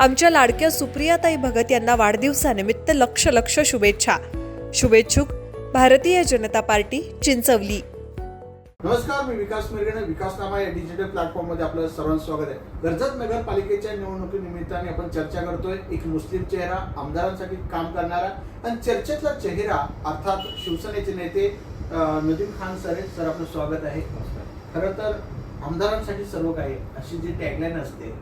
आमच्या लाडक्या सुप्रियाताई भगत यांना वाढदिवसानिमित्त लक्ष लक्ष शुभेच्छा. शुभेच्छुक भारतीय जनता पार्टी चिंचवली. नमस्कार मी विकास मिरगणे विकासनामा या डिजिटल प्लॅटफॉर्ममध्ये आपलं सर्वांचं स्वागत आहे. कर्जत नगरपालिकेच्या निवडणुकीनिमित्ताने आपण चर्चा करतोय. एक मुस्लिम चेहरा आमदारांसाठी काम करणारा आणि चर्चेतला चेहरा अर्थात शिवसेनेचे नेते नदीम खान सर आहेत. सर आपलं स्वागत आहे. खरं तर आमदारांसाठी सर्व काही आहे. अशी जी टॅगलाईन असते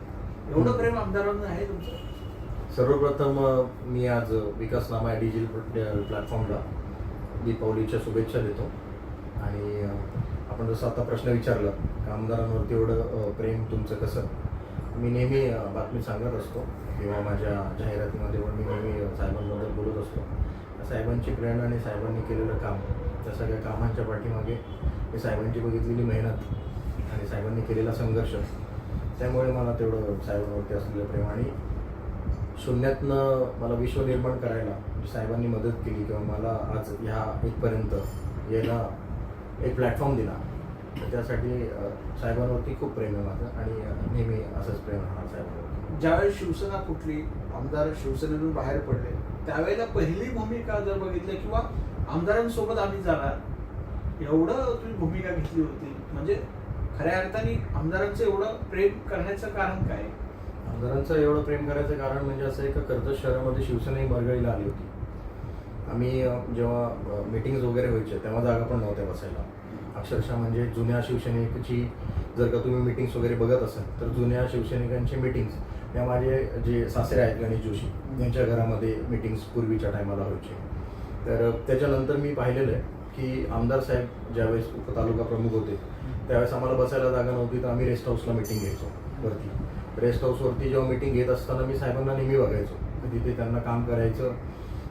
एवढं प्रेम आमदारांना आहे तुमचं? सर्वप्रथम मी आज विकासनामा या डिजिटल प्लॅटफॉर्मला दीपावलीच्या शुभेच्छा देतो. आणि आपण जसं आता प्रश्न विचारला की एवढं प्रेम तुमचं कसं? मी नेहमी बातमी सांगत असतो. किंवा माझ्या जाहिरातीमध्ये पण मी नेहमी साहेबांबद्दल बोलत असतो. साहेबांची प्रेरणा आणि साहेबांनी केलेलं काम त्या सगळ्या कामांच्या पाठीमागे मी साहेबांची बघितलेली मेहनत आणि साहेबांनी केलेला संघर्ष त्यामुळे मला तेवढं साहेबांवरती असलेलं प्रेम आणि शून्यातनं मला विश्व निर्माण करायला म्हणजे साहेबांनी मदत केली किंवा मला आज ह्या इथपर्यंत यायला एक प्लॅटफॉर्म दिला. त्यासाठी साहेबांवरती खूप प्रेम आहे माझं आणि नेहमी असंच प्रेम राहणार साहेबांवरती. ज्यावेळेस शिवसेना कुठली आमदार शिवसेनेतून बाहेर पडले त्यावेळेला पहिली भूमिका जर बघितली किंवा आमदारांसोबत आम्ही जाणार एवढं तुम्ही भूमिका घेतली होती. म्हणजे खऱ्या अर्थाने आमदारांचं एवढं प्रेम करण्याचं कारण काय? आमदारांचं एवढं प्रेम करायचं कारण म्हणजे असं आहे का कर्जत शहरामध्ये शिवसेना ही मरगळीला आली होती. आम्ही जेव्हा मिटिंग्स वगैरे व्हायच्या तेव्हा जागा पण नव्हत्या बसायला. अक्षरशः म्हणजे जुन्या शिवसैनिकाची जर का तुम्ही मिटिंग्स वगैरे बघत असाल तर जुन्या शिवसैनिकांची मिटिंग्स या माझे जे सासरे आहेत गणेश जोशी यांच्या घरामध्ये मिटिंग्स पूर्वीच्या टायमाला व्हायचे. तर त्याच्यानंतर मी पाहिलेलं आहे की आमदार साहेब ज्यावेळेस उपतालुका प्रमुख होते त्यावेळेस आम्हाला बसायला जागा नव्हती तर आम्ही रेस्ट हाऊसला मिटिंग घ्यायचो वरती. रेस्ट हाऊसवरती जेव्हा मिटिंग घेत असताना मी साहेबांना नेहमी बघायचो तिथे त्यांना काम करायचं.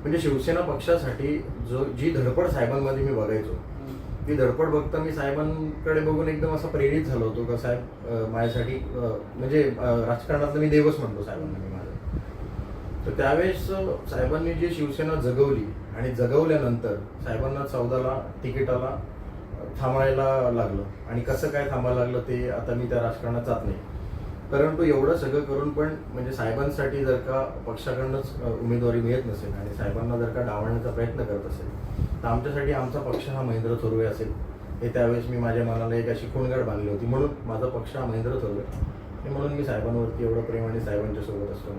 म्हणजे शिवसेना पक्षासाठी जो जी धडपड साहेबांमध्ये मी बघायचो ती धडपड बघता मी साहेबांकडे बघून एकदम असा प्रेरित झालो होतो का साहेब माझ्यासाठी म्हणजे राजकारणातलं मी देवच म्हणतो साहेबांना मी माझं. तर त्यावेळेस साहेबांनी जी शिवसेना जगवली आणि जगवल्यानंतर साहेबांना चौदाला तिकिटाला थांबायला लागलं. आणि कसं काय थांबायला लागलं ते आता मी त्या राजकारणात जात नाही. परंतु एवढं सगळं करून पण म्हणजे साहेबांसाठी जर का पक्षाकडनंच उमेदवारी मिळत नसेल आणि साहेबांना जर का डावण्याचा प्रयत्न करत असेल तर आमच्यासाठी आमचा पक्ष हा महेंद्र थोरवे असेल. हे त्यावेळेस मी माझ्या मनाला एक अशी खूणगाड बांधली होती. म्हणून माझा पक्ष हा महेंद्र थोरवे. आणि म्हणून मी साहेबांवरती एवढं प्रेम आणि साहेबांच्या सोबत असतो.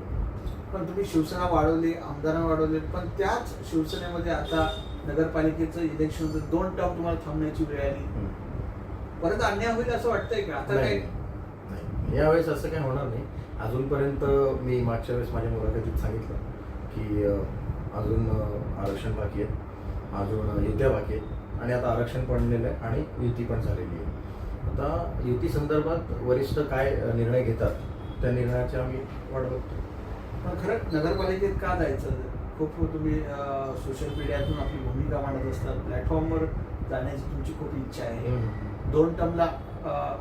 पण तुम्ही शिवसेना वाढवली आमदारांना वाढवले पण त्याच शिवसेनेमध्ये आता नगरपालिकेचं इलेक्शन दोन टर्म तुम्हाला थांबण्याची वेळ आली. परत अन्याय होईल असं वाटतंय का? आता नाही. काय? नाही. यावेळेस असं काही होणार नाही. अजूनपर्यंत मी मागच्या वेळेस माझ्या मुलाखतीत सांगितलं की अजून आरक्षण बाकी आहे. अजून युत्या बाकी आहेत आणि आता आरक्षण पडलेलं आहे आणि युती पण झालेली आहे. आता युती संदर्भात वरिष्ठ काय निर्णय घेतात? त्या निर्णयाची आम्ही वाट बघतो. पण खरं नगरपालिकेत का जायचं? खूप तुम्ही सोशल मीडियातून आपली भूमिका मांडत असतात. प्लॅटफॉर्मवर जाण्याची तुमची खूप इच्छा आहे. दोन टर्मला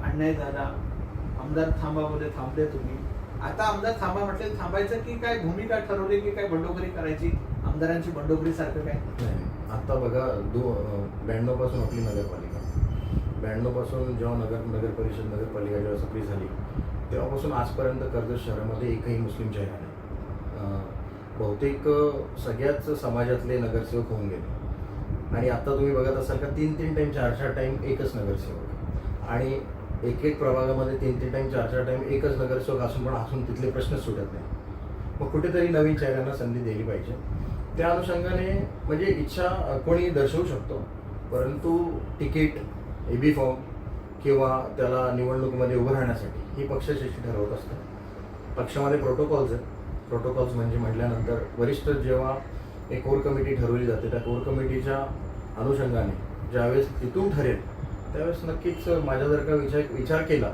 अन्याय झाला. आमदार थांबामध्ये थांबले तुम्ही. आता आमदार थांबा म्हटले थांबायचं की काय भूमिका ठरवली की काय बंडोगरी करायची? आमदारांची बंडोगरी सारखं काय? नाही आता बघा दो ब्याण्णवपासून आपली नगरपालिका. ब्याण्णवपासून जेव्हा नगर नगर परिषद नगरपालिका जेव्हा सक्रिय झाली तेव्हापासून आजपर्यंत कर्जत शहरामध्ये एकही मुस्लिम चेहरा नाही. बहुतेक सगळ्याच समाजातले नगरसेवक होऊन गेले. आणि आता तुम्ही बघत असाल का तीन तीन टाईम चार चार टाईम एकच नगरसेवक. आणि एक एक प्रभागामध्ये तीन तीन टाईम चार चार टाईम एकच नगरसेवक असून पण असून तिथले प्रश्नच सुटत नाही मग कुठेतरी नवीन चेहऱ्यांना संधी दिली पाहिजे. त्या अनुषंगाने म्हणजे इच्छा कोणी दर्शवू शकतो. परंतु तिकीट ए बी फॉर्म किंवा त्याला निवडणुकीमध्ये उभं राहण्यासाठी ही पक्षाची ठरवत असतं पक्षामध्ये प्रोटोकॉल्स आहेत. प्रोटोकॉल्स म्हणजे म्हटल्यानंतर वरिष्ठ जेव्हा एक कोर कमिटी ठरवली जाते त्या कोर कमिटीच्या अनुषंगाने ज्यावेळेस तिथून ठरेल त्यावेळेस नक्कीच माझा जर का विचार विचार केला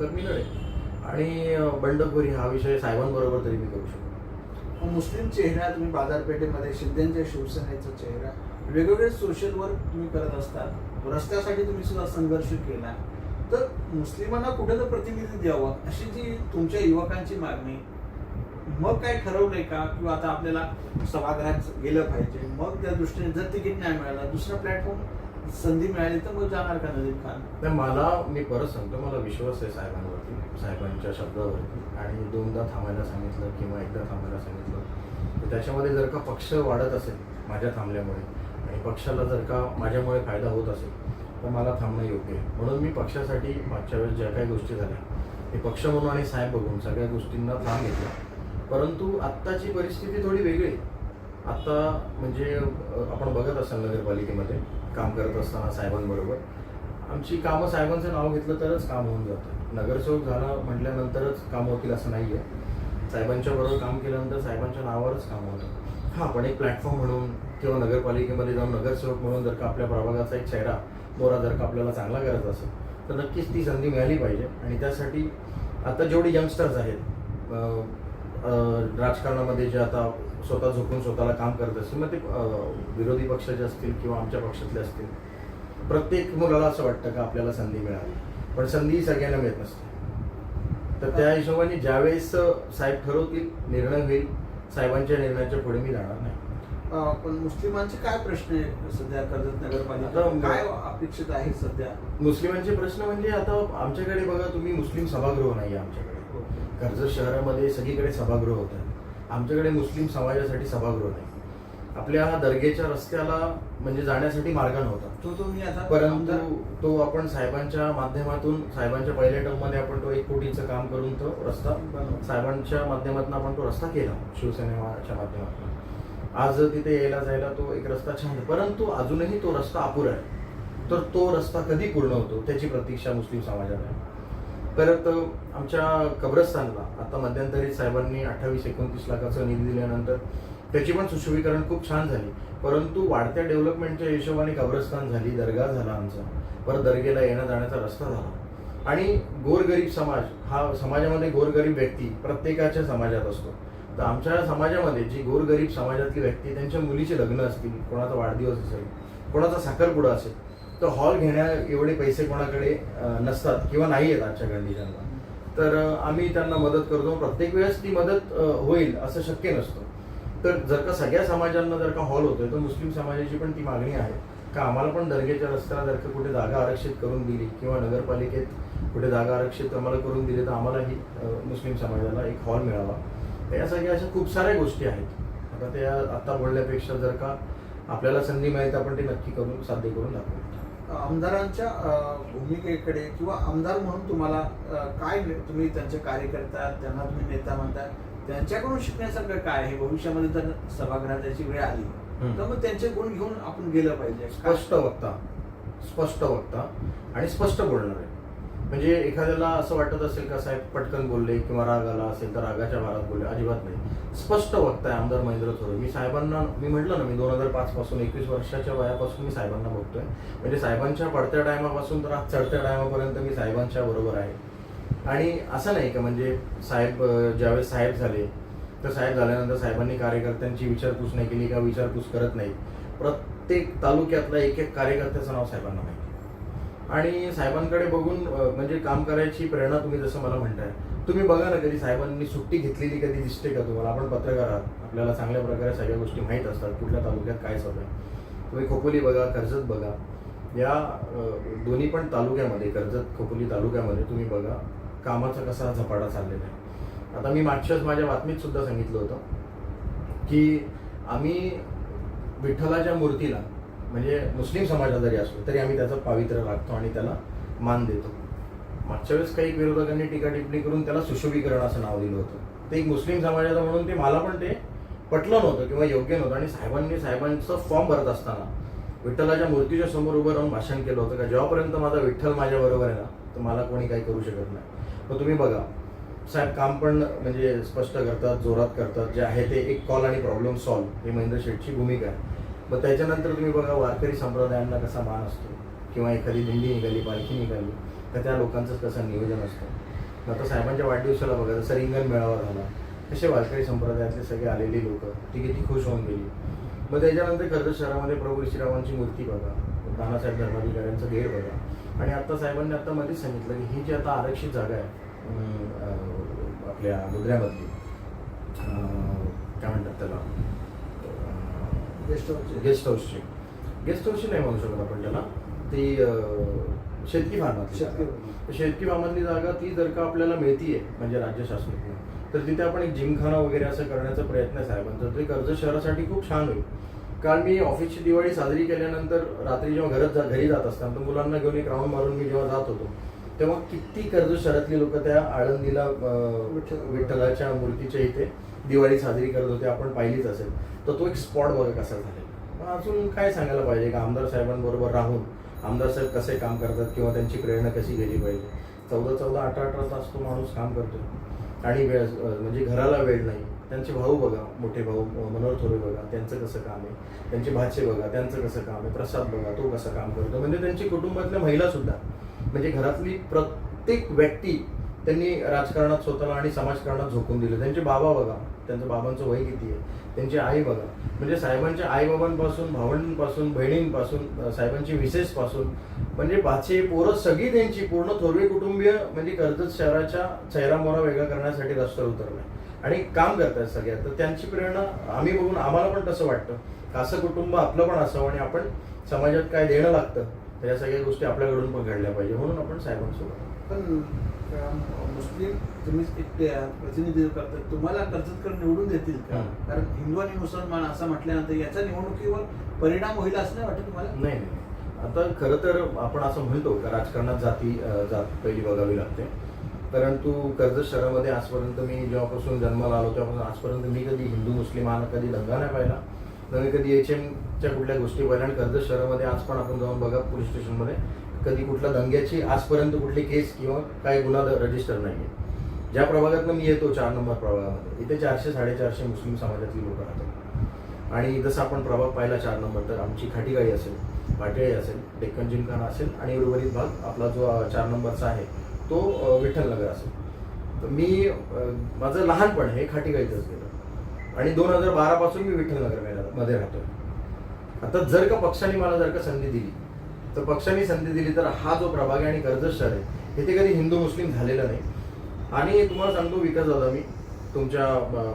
तर मी लढेल. आणि बंडखोरी हा विषय साहेबांबरोबर तरी मी करू शकतो. मुस्लिम चेहरा तुम्ही बाजारपेठेमध्ये शिंदेच्या शिवसेनेचा चेहरा वेगवेगळे सोशल वर्क तुम्ही करत असतात रस्त्यासाठी तुम्ही सुद्धा संघर्ष केला. तर मुस्लिमांना कुठे तर प्रतिनिधी द्यावं अशी जी तुमच्या युवकांची मागणी मग काय ठरवलंय का? किंवा आता आपल्याला सभागृहात गेलं पाहिजे. मग त्या दृष्टीने जर तिकीट नाही मिळालं दुसरा प्लॅटफॉर्म संधी मिळाली तर मग जाणार का नजीब खान नाही मला मी परत सांगतो मला विश्वास आहे साहेबांवरती साहेबांच्या शब्दावरती. आणि दोनदा थांबायला सांगितलं किंवा एकदा थांबायला सांगितलं. तर त्याच्यामध्ये जर का पक्ष वाढत असेल माझ्या थांबल्यामुळे आणि पक्षाला जर का माझ्यामुळे फायदा होत असेल तर मला थांबणं योग्य आहे. म्हणून मी पक्षासाठी मागच्या वेळेस ज्या काही गोष्टी झाल्या हे पक्ष म्हणून आणि साहेब बघून सगळ्या गोष्टींना थांब घेतला. परंतु आत्ताची परिस्थिती थोडी वेगळी आत्ता म्हणजे आपण बघत असाल नगरपालिकेमध्ये काम करत असताना साहेबांबरोबर. आमची कामं साहेबांचं नाव घेतलं तरच काम होऊन जातं. नगरसेवक झाला म्हटल्यानंतरच काम होतील असं नाही आहे साहेबांच्या बरोबर काम केल्यानंतर साहेबांच्या नावावरच काम होतं. हां पण एक प्लॅटफॉर्म म्हणून किंवा नगरपालिकेमध्ये जाऊन नगरसेवक म्हणून जर का आपल्या प्रभागाचा एक चेहरा मोरा जर का आपल्याला चांगला करायचा असेल तर नक्कीच ती संधी मिळाली पाहिजे. आणि त्यासाठी आता जेवढे यंगस्टर्स आहेत राजकारणामध्ये जे आता स्वतः झोपून स्वतःला काम करत असतील मग ते विरोधी पक्षाचे असतील किंवा आमच्या पक्षातले असतील प्रत्येक मुलाला असं वाटतं का आपल्याला संधी मिळाली? पण संधी ही सगळ्यांना मिळत नसते. तर त्या हिशोबाने ज्यावेळेस साहेब ठरवतील निर्णय होईल साहेबांच्या निर्णयाच्या पुढे मी जाणार नाही. पण मुस्लिमांचे काय प्रश्न आहे सध्या? कर्जत नगरपालिका काय अपेक्षित आहे सध्या? मुस्लिमांचे प्रश्न म्हणजे आता आमच्याकडे बघा तुम्ही मुस्लिम सभागृह नाही आमच्याकडे. कर्जत शहरामध्ये सगळीकडे सभागृह होत. आहेत आमच्याकडे मुस्लिम समाजासाठी सभागृह नाही. आपल्या दर्गेच्या रस्त्याला म्हणजे जाण्यासाठी मार्ग नव्हता तो तुम्ही आता परंतु तो आपण साहेबांच्या माध्यमातून साहेबांच्या पहिल्या टर्ममध्ये आपण तो एक कोटीचं काम करून तो रस्ता. साहेबांच्या माध्यमातून आपण तो रस्ता केला शिवसेनेच्या माध्यमातून. आज तिथे यायला जायला तो एक रस्ता छान आहे. परंतु अजूनही तो रस्ता अपुरा आहे. तर तो रस्ता कधी पूर्ण होतो त्याची प्रतीक्षा मुस्लिम समाजाला आहे. परत आमच्या कब्रस्तानला आता मध्यंतरी साहेबांनी अठ्ठावीस एकोणतीस लाखाचा निधी दिल्यानंतर त्याची पण सुशोभीकरण खूप छान झाली. परंतु वाढत्या डेव्हलपमेंटच्या हिशोबाने कब्रस्तान झाली दर्गा झाला आमचा. परत दर्गेला येण्या जाण्याचा रस्ता झाला. आणि गोरगरीब समाज हा समाजामध्ये गोरगरीब व्यक्ती प्रत्येकाच्या समाजात असतो. तर आमच्या समाजामध्ये जी गोरगरीब समाजातली व्यक्ती त्यांच्या मुलीचे लग्न असतील कोणाचा वाढदिवस असेल कोणाचा साखरपुडा असेल तर हॉल घेण्या एवढे पैसे कोणाकडे नसतात किंवा नाही आहेत आजच्या कंडिशनला तर आम्ही त्यांना मदत करतो. प्रत्येक वेळेस ती मदत होईल असं शक्य नसतं. तर जर का सगळ्या समाजांना जर का हॉल होतोय तर मुस्लिम समाजाची पण ती मागणी आहे. का आम्हाला पण दर्गेच्या रस्त्याला जर का कुठे जागा आरक्षित करून दिली किंवा नगरपालिकेत कुठे जागा आरक्षित आम्हाला करून दिली तर आम्हालाही मुस्लिम समाजाला एक हॉल मिळावा. तर या सगळ्या अशा खूप साऱ्या गोष्टी आहेत. आता त्या आत्ता बोलण्यापेक्षा जर का आपल्याला संधी मिळेल तर आपण ते नक्की करून साध्य करून दाखवू. आमदारांच्या भूमिकेकडे किंवा आमदार म्हणून तुम्हाला काय तुम्ही त्यांचे कार्यकर्ता त्यांना तुम्ही नेता म्हणता त्यांच्याकडून शिकण्यासारखं काय आहे? भविष्यामध्ये जर सभागृहात याची वेळ आली. तर मग त्यांचे गुण घेऊन आपण गेलं पाहिजे. स्पष्ट वक्ता. स्पष्ट वक्ता. आणि स्पष्ट बोलणार. आहे म्हणजे एखाद्याला असं वाटत असेल का साहेब पटकन बोलले किंवा राग आला असेल तर रागाच्या भारात बोलले अजिबात नाही. स्पष्ट बघताय आमदार महेंद्र थोरे मी साहेबांना मी म्हटलं ना मी दोन हजार पाच पासून एकवीस वर्षाच्या वयापासून मी साहेबांना बघतोय. म्हणजे साहेबांच्या पडत्या टायमापासून तर आज चढत्या टायमापर्यंत मी साहेबांच्या बरोबर आहे. आणि असं नाही का म्हणजे साहेब ज्यावेळेस साहेब झाले तर साहेब झाल्यानंतर साहेबांनी कार्यकर्त्यांची विचारपूस नाही केली का विचारपूस करत नाही प्रत्येक तालुक्यातला एक एक कार्यकर्त्याचं नाव साहेबांना आणि साहेबांकडे बघून म्हणजे काम करायची प्रेरणा तुम्ही जसं मला म्हणताय. तुम्ही बघा ना कधी साहेबांनी सुट्टी घेतलेली कधी दिसते का तुम्हाला? आपण पत्रकार आहात. आपल्याला चांगल्या प्रकारे सगळ्या गोष्टी माहीत असतात कुठल्या तालुक्यात काय चालू आहे. तुम्ही खोपोली बघा कर्जत बघा. या दोन्ही पण तालुक्यामध्ये कर्जत खोपोली तालुक्यामध्ये तुम्ही बघा कामाचा कसा झपाटा चाललेला आहे. आता मी मागच्याच माझ्या बातमीत सुद्धा सांगितलं होतं की आम्ही विठ्ठलाच्या मूर्तीला म्हणजे मुस्लिम समाजात जरी असलो तरी आम्ही त्याचं पावित्र्य राखतो आणि त्याला मान देतो. मागच्या वेळेस काही विरोधकांनी टीका टिप्पणी करून त्याला सुशोभीकरण असं नाव दिलं होतं. ते एक मुस्लिम समाजाचं म्हणून ते मला पण ते पटलं नव्हतं किंवा योग्य नव्हतं. आणि साहेबांनी साहेबांचं फॉर्म भरत असताना विठ्ठलाच्या मूर्तीच्या समोर उभं राहून भाषण केलं होतं का जेव्हापर्यंत माझा विठ्ठल माझ्याबरोबर आहे ना तर मला कोणी काही करू शकत नाही. मग तुम्ही बघा साहेब काम पण म्हणजे स्पष्ट करतात जोरात करतात. जे आहे ते एक कॉल आणि प्रॉब्लेम सॉल्व्ह. हे महेंद्र शेठची भूमिका आहे. मग त्याच्यानंतर तुम्ही बघा वारकरी संप्रदायांना कसा मान असतो. किंवा एखादी दिंडी निघाली पालखी निघाली तर त्या लोकांचं कसं नियोजन असतं. आता साहेबांच्या वाढदिवसाला बघा जसं रिंगण मेळावा झाला तसे वारकरी संप्रदायातले सगळे आलेली लोक ती किती खुश होऊन गेली. मग त्याच्यानंतर कर्जत शहरामध्ये प्रभू श्रीरामांची मूर्ती बघा नानासाहेब धर्माधिकाऱ्यांचं गेट बघा. आणि आता साहेबांनी आता मध्येच सांगितलं की ही जी आता आरक्षित जागा आहे आपल्या मुद्र्यामधली काय म्हणतात त्याला? गेस्ट हाऊसचे. गेस्ट हाऊसची गेस्ट हाऊसची नाही म्हणू शकत आपण त्याला. ती शेतकी फार्मातली शेतकी फार्मातली जागा ती जर का आपल्याला मिळतीये म्हणजे राज्य शासनातून तर तिथे आपण एक जिमखाना वगैरे असं करण्याचा प्रयत्न आहे साहेबांचा ते कर्जत शहरासाठी खूप छान होईल. कारण मी ऑफिसची दिवाळी साजरी केल्यानंतर रात्री जेव्हा घरात जा घरी जात असताना तर मुलांना घेऊन एक राऊंड मारून मी जेव्हा जात होतो तेव्हा किती कर्जत शहरातली लोक त्या आळंदीला विठ्ठलाच्या मूर्तीच्या इथे दिवाळी साजरी करत होते आपण पाहिलीच असेल. तर तो एक स्पॉट बघा कसा झालेला मग अजून काय सांगायला पाहिजे का? आमदार साहेबांबरोबर राहून आमदार साहेब कसे काम करतात किंवा त्यांची प्रेरणा कशी गेली पाहिजे? चौदा चौदा अठरा अठरा तास तो माणूस काम करतो. आणि वेळ म्हणजे घराला वेळ नाही. त्यांचे भाऊ बघा मोठे भाऊ मनोहर थोरे बघा त्यांचं कसं काम आहे? त्यांचे भाचे बघा त्यांचं कसं काम आहे? प्रसाद बघा तो कसं काम करतो? म्हणजे त्यांची कुटुंबातल्या महिलासुद्धा म्हणजे घरातली प्रत्येक व्यक्ती त्यांनी राजकारणात स्वतःला आणि समाजकारणात झोकून दिलं. त्यांचे बाबा बघा त्यांचं बाबांचं वय किती आहे? त्यांची आई बघा. म्हणजे साहेबांच्या आईबाबांपासून भावंडांपासून बहिणींपासून साहेबांची विशेषपासून म्हणजे पाचशे पोरं सगळी त्यांची पूर्ण थोरवे कुटुंबीय म्हणजे कर्जत शहराच्या चेहरा मोहरा वेगळा करण्यासाठी रस्त्यावर उतरलाय. आणि काम करतात सगळ्या तर त्यांची प्रेरणा आम्ही बघून आम्हाला पण तसं वाटतं. का असं कुटुंब आपलं पण असावं आणि आपण समाजात काय देणं लागतं तर या सगळ्या गोष्टी आपल्याकडून पण घडल्या पाहिजे. म्हणून आपण साहेबांसोबत पण मुस्लिम तुम्ही प्रतिनिधित्व करतात. तुम्हाला कर्जतकर निवडून देतील का? हं. कारण हिंदू आणि मुसलमान असं म्हटल्यानंतर याचा निवडणुकीवर परिणाम होईल असं नाही वाटत तुम्हाला? नाही नाही आता खरं तर आपण असं म्हणतो का राजकारणात जाती जात पहिली बघावी लागते. परंतु कर्जत शहरामध्ये आजपर्यंत मी जेव्हापासून जन्माला आलो तेव्हापासून आजपर्यंत मी कधी हिंदू मुस्लिम हा कधी दंगा नाही पाहिला. न मी कधी एच च्या कुठल्या गोष्टी पाहिल्या. आणि कर्जत शहरामध्ये आज पण आपण जाऊन बघा पोलीस स्टेशनमध्ये कधी कुठल्या दंग्याची आजपर्यंत कुठली केस किंवा काही गुन्हा रजिस्टर नाही आहे ज्या प्रभागातनं मी येतो चार नंबर प्रभागामध्ये इथे चारशे साडेचारशे मुस्लिम समाजातली लोक राहतात. आणि जसं आपण प्रभाग पाहिला चार नंबर तर आमची खाटीगाई असेल पाटेळी असेल डेक्कन जिमखाना असेल आणि उर्वरित भाग आपला जो चार नंबरचा आहे तो विठ्ठलनगर असेल. तर मी माझं लहानपण हे खाटीगाईतच गेलं. आणि दोन हजार बारापासून मी विठ्ठलनगरमध्ये राहतो आता जर का पक्षाने मला जर का संधी दिली तर पक्षाने संधी दिली तर हा जो प्रभाग आहे आणि कर्जत शहर आहे इथे कधी हिंदू मुस्लिम झालेलं नाही. आणि तुम्हाला सांगतो विकास दादा मी तुमच्या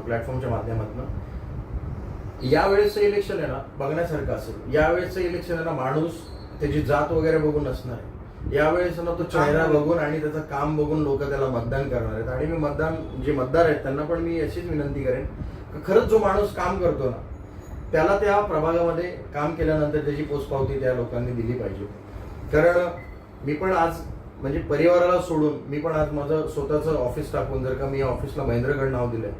प्लॅटफॉर्मच्या माध्यमातून. यावेळेसचं इलेक्शन आहे ना बघण्यासारखं असेल. यावेळेसचं इलेक्शन आहे ना माणूस त्याची जात वगैरे बघून नसणार आहे. यावेळेस ना तो चेहरा बघून आणि त्याचं काम बघून लोक त्याला मतदान करणार आहेत. आणि मी मतदान जे मतदार आहेत त्यांना पण मी अशीच विनंती करेन खरंच जो माणूस काम करतो ना त्याला त्या प्रभागामध्ये काम केल्यानंतर त्याची पोचपावती त्या लोकांनी दिली पाहिजे. कारण मी पण आज म्हणजे परिवाराला सोडून मी पण आज माझं स्वतःचं ऑफिस टाकून जर का मी या ऑफिसला महेंद्रगड नाव दिलंय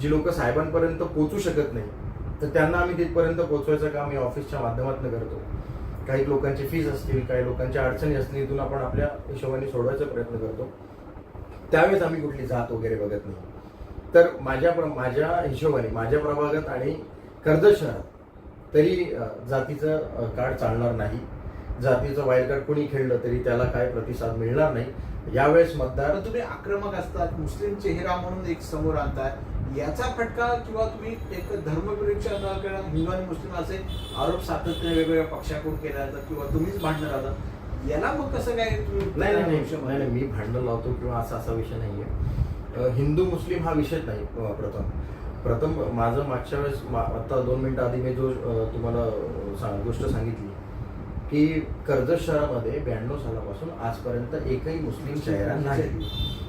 जी लोक साहेबांपर्यंत पोचू शकत नाही तर त्यांना आम्ही तिथपर्यंत पोचवायचं काम या ऑफिसच्या माध्यमातून करतो. काही लोकांची फीज असतील काही लोकांच्या अडचणी असतील इथून आपण आपल्या हिशोबाने सोडवायचा प्रयत्न करतो. त्यावेळेस आम्ही कुठली जात वगैरे बघत नाही. तर माझ्या प्र माझ्या हिशोबाने माझ्या प्रभागात आणि कर्जत शहरात तरी जातीचं कार्ड चालणार नाही. जातीचं वाईल्ड कार्ड कोणी खेळलं तरी त्याला काय प्रतिसाद मिळणार नाही. यावेळेस मतदार तुम्ही आक्रमक असतात मुस्लिम चेहरा म्हणून एक समोर आणताय. याचा फटका किंवा तुम्ही एक धर्मविरुद्ध हिंदू आणि मुस्लिम असे आरोप सातत्याने वेगवेगळ्या पक्षाकडून केला जातात किंवा तुम्हीच भांडण राहतात याला मग कसं काय तुम्ही नाही नाही मी भांडण लावतो किंवा असा असा विषय नाहीये. हिंदू मुस्लिम हा विषयच नाही प्रथम. प्रथम माझं मागच्या वेळेस मा- आता दोन मिनिटं आधी मी जो तुम्हाला अ, सा- गोष्ट सांगितली की कर्जत शहरामध्ये ब्याण्णव सालापासून आजपर्यंत एकही मुस्लिम चेहरा नाही.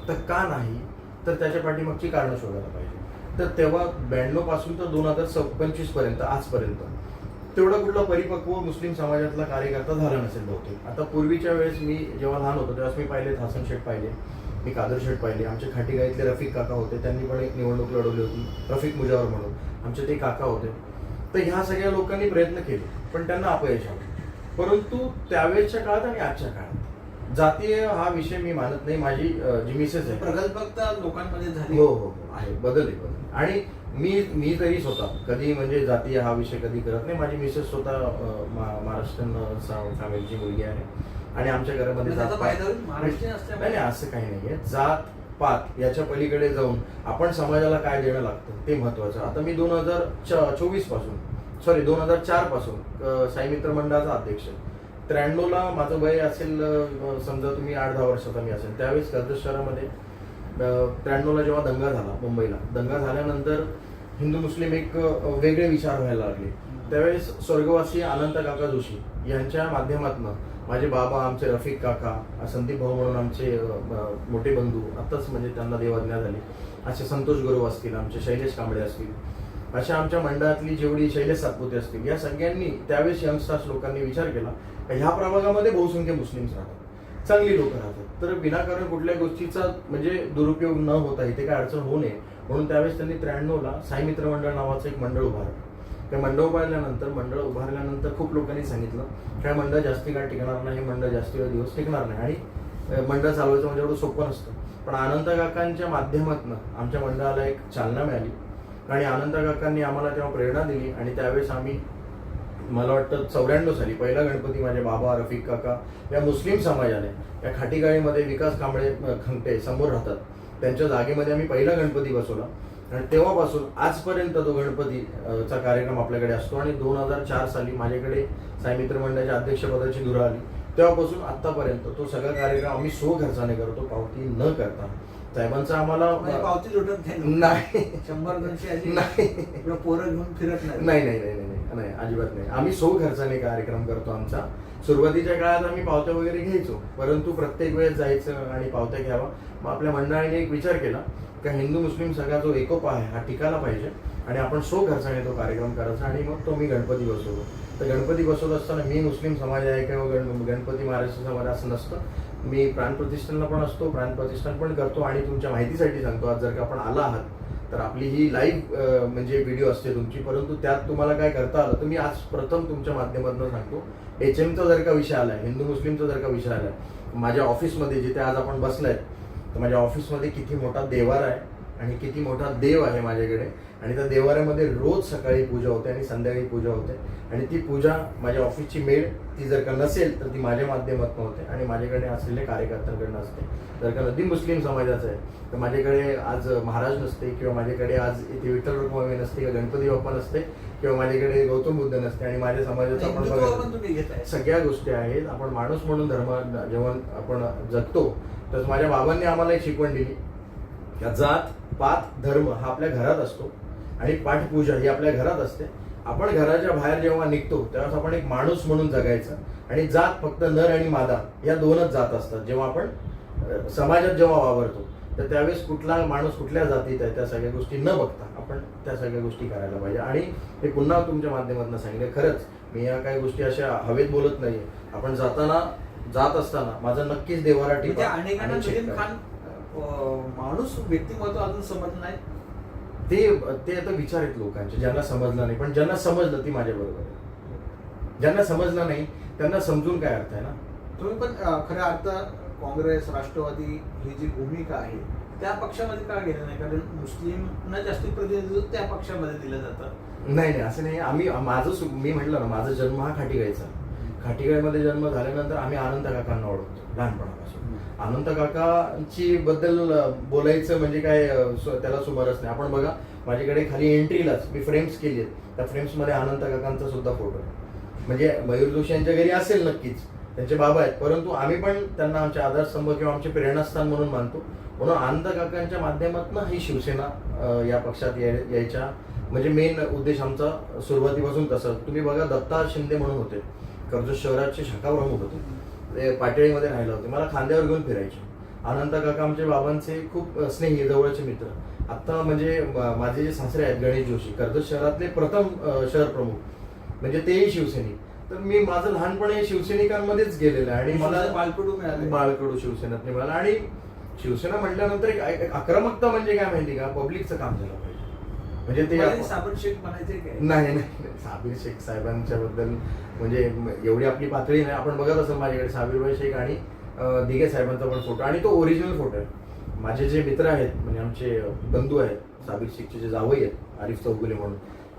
तर का नाही? तर त्याच्या पाठीमागची कारणं शोधायला पाहिजे. तर तेव्हा ब्याण्णवपासून तर दोन हजार पंचवीसपर्यंत आजपर्यंत तेवढा कुठला परिपक्व मुस्लिम समाजातला कार्यकर्ता झाला नसेल बहुतेक. आता पूर्वीच्या वेळेस मी जेव्हा लहान होतो तेव्हा मी पाहिले हसन शेठ पाहिले. मी कादर शेठ पाहिले. आमचे खाटीगाईतले रफिक काका होते त्यांनी पण एक निवडणूक लढवली होती रफिक मुजावर म्हणून. आमचे ते काका होते. तर ह्या सगळ्या लोकांनी प्रयत्न केले पण त्यांना अपयश आलं. परंतु त्यावेळेच्या काळात आणि आजच्या काळात जातीय हा विषय मी मानत नाही. माझी जी मिसेस आहे. प्रगल्भता लोकांमध्ये झाली. हो हो हो. आहे. बदल आहे बदल आणि मी मी तरी स्वतः कधी म्हणजे जातीय हा विषय कधी करत नाही. माझी मिसेस स्वतः महाराष्ट्रीयन फॅमिलीची मुलगी आहे. आणि आमच्या घरामध्ये त्याचा जात-. नाही असं काही नाहीये. जात पात याच्या पलीकडे जाऊन आपण समाजाला काय देणं लागतं ते महत्वाचं आता मी दोन हजार चोवीसपासून सॉरी दोन हजार चारपासून साई मित्र मंडळाचा अध्यक्ष. त्र्याण्णवला माझं वय असेल समजा तुम्ही आठ दहा वर्षाचा मी असेल त्यावेळेस कर्जत शहरामध्ये त्र्याण्णवला जेव्हा दंगा झाला मुंबईला दंगा झाल्यानंतर हिंदू मुस्लिम एक वेगळे विचार व्हायला लागले. त्यावेळेस स्वर्गवासी अनंत काका जोशी यांच्या माध्यमातून माझे बाबा आमचे रफिक काका संदीप भाऊ म्हणून आमचे मोठे बंधू आत्ताच म्हणजे त्यांना देवाज्ञा झाली. असे संतोष गुरु असतील आमचे शैलेश कांबळे असतील. अशा आमच्या मंडळातली जेवढी शैलेश सातपुते असतील या सगळ्यांनी त्यावेळेस यंगस्टार्स लोकांनी विचार केला का ह्या प्रभागामध्ये बहुसंख्य मुस्लिम्स राहतात चांगली लोक राहतात. तर विनाकारण कुठल्या गोष्टीचा म्हणजे दुरुपयोग न होता इथे काय अडचण होऊ नये म्हणून त्यावेळेस त्यांनी त्र्याण्णवला साई मित्र मंडळ नावाचं एक मंडळ उभारलं. ते मंडळ उभारल्यानंतर मंडळ उभारल्यानंतर खूप लोकांनी सांगितलं काय मंडळ जास्ती काळ टिकणार नाही हे मंडळ जास्ती वेळ दिवस टिकणार नाही. आणि मंडळ चालवायचं म्हणजे एवढं सोपं नसतं. पण आनंद काकांच्या माध्यमातून आमच्या मंडळाला एक चालना मिळाली. आणि आनंद काकांनी आम्हाला तेव्हा प्रेरणा दिली आणि त्यावेळेस आम्ही मला वाटतं चौऱ्याण्णव साली पहिला गणपती माझे बाबा रफिक काका या मुस्लिम समाजाने या खाटीगाळीमध्ये विकास कांबळे खंगटे समोर राहतात. त्यांच्या जागेमध्ये आम्ही पहिला गणपती बसवला. आणि तेव्हापासून आजपर्यंत तो गणपती चा कार्यक्रम आपल्याकडे असतो आणि दोन हजार चार साली माझ्याकडे साई मित्र मंडळाच्या अध्यक्षपदाची धुरा आली. तेव्हापासून आतापर्यंत तो सगळा कार्यक्रम आम्ही सो खर्चाने करतो पावती न करता. साहेबांचा आम्हाला पावती लुटत नाही. शंभर दोनशे नाही. पोरं घेऊन फिरत नाही. नाही नाही नाही नाही नाही नाही अजिबात नाही. आम्ही सो खर्चाने कार्यक्रम करतो आमचा. सुरुवातीच्या काळात आम्ही पावत्या वगैरे घ्यायचो परंतु प्रत्येक वेळेस जायचं आणि पावत्या घ्यावा. मग आपल्या मंडळाने एक विचार केला का हिंदू मुस्लिम सगळा जो एकोपा आहे हा टिकायला पाहिजे आणि आपण सो खर्चाने तो कार्यक्रम करायचा आणि मग तो मी गणपती बसवतो. तर गणपती बसवत असताना मी मुस्लिम समाज आहे किंवा गण गणपती महाराष्ट्र समाज असं नसतं. मी प्राणप्रतिष्ठानला पण असतो प्राणप्रतिष्ठान पण करतो आणि तुमच्या माहितीसाठी सांगतो. आज जर का आपण आला आहात तर आपली ही लाईव्ह म्हणजे व्हिडिओ असते तुमची. परंतु त्यात तुम्हाला काय करता आलं तर मी आज प्रथम तुमच्या माध्यमातून सांगतो. एच एमचा जर का विषय आलाय हिंदू मुस्लिमचा जर का विषय आलाय माझ्या ऑफिसमध्ये जिथे आज आपण बसलाय तर माझ्या ऑफिसमध्ये किती मोठा देवार आहे. आणि किती मोठा देव आहे माझ्याकडे. आणि त्या देवाऱ्यामध्ये रोज सकाळी पूजा होते आणि संध्याकाळी पूजा होते. आणि ती पूजा माझ्या ऑफिसची मेळ ती जर का नसेल तर ती माझ्या माध्यमातून होते. आणि माझ्याकडे असलेल्या कार्यकर्त्यांकडनं असते. जर का नदी मुस्लिम समाजाचं आहे तर माझ्याकडे आज महाराज नसते किंवा माझ्याकडे आज इथे विठ्ठल रुक्माई नसते किंवा गणपती बाप्पा नसते किंवा माझ्याकडे गौतम बुद्ध नसते आणि माझ्या समाजाचं आपण सगळ्या गोष्टी आहेत. आपण माणूस म्हणून धर्म जेव्हा आपण जगतो. तर माझ्या बाबांनी आम्हाला एक शिकवण दिली. का जात पात धर्म हा आपल्या घरात असतो आणि पाठपूजा ही आपल्या घरात असते. आपण घराच्या बाहेर जेव्हा निघतो तेव्हा आपण एक माणूस म्हणून जगायचं. आणि जात फक्त नर आणि मादा या दोनच जात असतात. जेव्हा आपण समाजात जेव्हा वावरतो तर त्यावेळेस कुठला माणूस कुठल्या जातीत आहे त्या सगळ्या गोष्टी न बघता आपण त्या सगळ्या गोष्टी करायला पाहिजे. आणि हे पुन्हा तुमच्या माध्यमातून सांगितलं खरंच मी या काही गोष्टी अशा हवेत बोलत नाही आपण जाताना जात असताना माझं नक्कीच देवारा म्हणजे माणूस व्यक्तिमत्व अजून समजलं नाही. ते ते आता विचार आहेत लोकांचे ज्यांना समजलं नाही. पण ज्यांना समजलं ती माझ्या बरोबर आहे. ज्यांना समजलं नाही त्यांना समजून काय अर्थ आहे ना? तुम्ही पण खऱ्या अर्थ काँग्रेस राष्ट्रवादी ही जी भूमिका आहे त्या पक्षामध्ये का गेलं नाही? कारण मुस्लिमना जास्ती प्रतिनिधित्व त्या पक्षामध्ये दिलं जातं. नाही नाही असं नाही. आम्ही माझं मी म्हटलं ना माझा जन्म हा खाटीगाईचा. खाटीगाईमध्ये जन्म झाल्यानंतर आम्ही आनंद काकांना ओळखतो लहानपणापासून. अनंत काकांची बद्दल बोलायचं म्हणजे काय त्याला सुमारच नाही. आपण बघा माझ्याकडे खाली एंट्रीलाच मी फ्रेम्स केली आहेत. त्या फ्रेम्समध्ये अनंत काकांचा सुद्धा फोटो आहे. म्हणजे मयूर जोशी यांच्या घरी असेल नक्कीच. त्यांचे बाबा आहेत. परंतु आम्ही पण त्यांना आमचे आधारस्तंभ किंवा आमचे प्रेरणास्थान म्हणून मानतो. म्हणून अनंत काकांच्या माध्यमातून ही शिवसेना या पक्षात याय- यायच्या. म्हणजे मेन उद्देश आमचा सुरुवातीपासून तसा. तुम्ही बघा दत्ता शिंदे म्हणून होते. कर्जत शहराचे शाखा प्रमुख होते. ते पाटळीमध्ये राहिले होते. मला खांद्यावर घेऊन फिरायचे. अनंत काका आमच्या बाबांचे खूप स्नेही जवळचे मित्र. आता म्हणजे माझे जे सासरे आहेत गणेश जोशी कर्जत शहरातले प्रथम शहर प्रमुख म्हणजे तेही शिवसैनिक. तर मी माझं लहानपण हे शिवसैनिकांमध्येच गेलेलं आहे आणि मला बाळकडू मिळाले. बाळकडू शिवसेनेत मिळाला. आणि शिवसेना म्हटल्यानंतर एक एक आक्रमकता म्हणजे काय माहिती का? पब्लिकचं काम झालं पाहिजे. म्हणजे ते शेख म्हणायचे काय? नाही नाही. साबीर शेख साहेबांच्या बद्दल म्हणजे एवढी आपली पातळी नाही. आपण बघत असेल माझ्याकडे साबीरभाई शेख आणि दिघे साहेबांचा पण फोटो आणि तो ओरिजिनल फोटो आहे. माझे जे मित्र आहेत म्हणजे आमचे बंधू आहेत साबीर शेखचे जे जावई आहेत आरिफ चौगुले म्हणून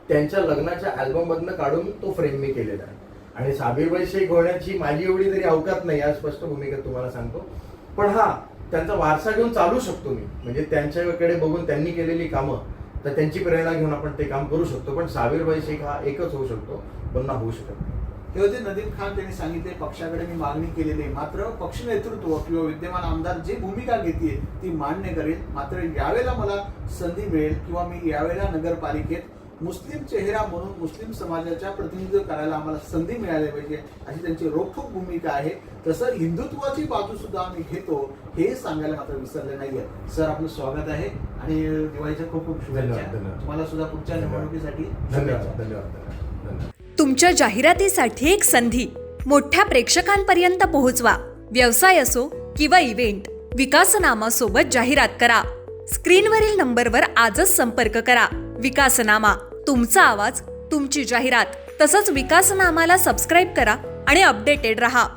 त्यांच्या लग्नाच्या अल्बम मधनं काढून तो फ्रेम मी केलेला आहे. आणि साबीरबाई शेख होण्याची माझी एवढी तरी अवकात नाही या स्पष्ट भूमिका तुम्हाला सांगतो. पण हा त्यांचा वारसा घेऊन चालू शकतो मी. म्हणजे त्यांच्याकडे बघून त्यांनी केलेली कामं तर त्यांची प्रेरणा घेऊन आपण ते काम करू शकतो. पण सावीरबाई शेख हा एकच होऊ शकतो पुन्हा होऊ शकत नाही. हे होते नदीम खान त्यांनी सांगितले पक्षाकडे मी मागणी केलेली आहे. मात्र पक्ष नेतृत्व किंवा विद्यमान आमदार जी भूमिका घेते ती मान्य करेल. मात्र यावेळेला मला संधी मिळेल किंवा मी यावेळेला नगरपालिकेत मुस्लिम चेहरा म्हणून मुस्लिम समाजाच्या प्रतिनिधित्व करायला आम्हाला संधी मिळाली पाहिजे अशी त्यांची रोखोक भूमिका आहे. तसं हिंदुत्वाची बाजू सुद्धा आम्ही घेतो हे सांगायला मात्र विसरले नाहीये. सर आपलं स्वागत आहे आणि दिवाळीच्या खूप खूप शुभेच्छा. तुम्हाला सुद्धा पुढच्या धन्यवाद. निवडणुकीसाठी धन्यवाद धन्यवाद तुमच्या जाहिरातीसाठी एक संधी. मोठ्या प्रेक्षकांपर्यंत पोहोचवा. व्यवसाय असो किंवा इव्हेंट विकासनामा सोबत जाहिरात करा. स्क्रीनवरील नंबरवर आजच संपर्क करा. विकासनामा. तुमचा आवाज तुमची जाहिरात. तसंच विकास नामाला सबस्क्राईब करा आणि अपडेटेड रहा.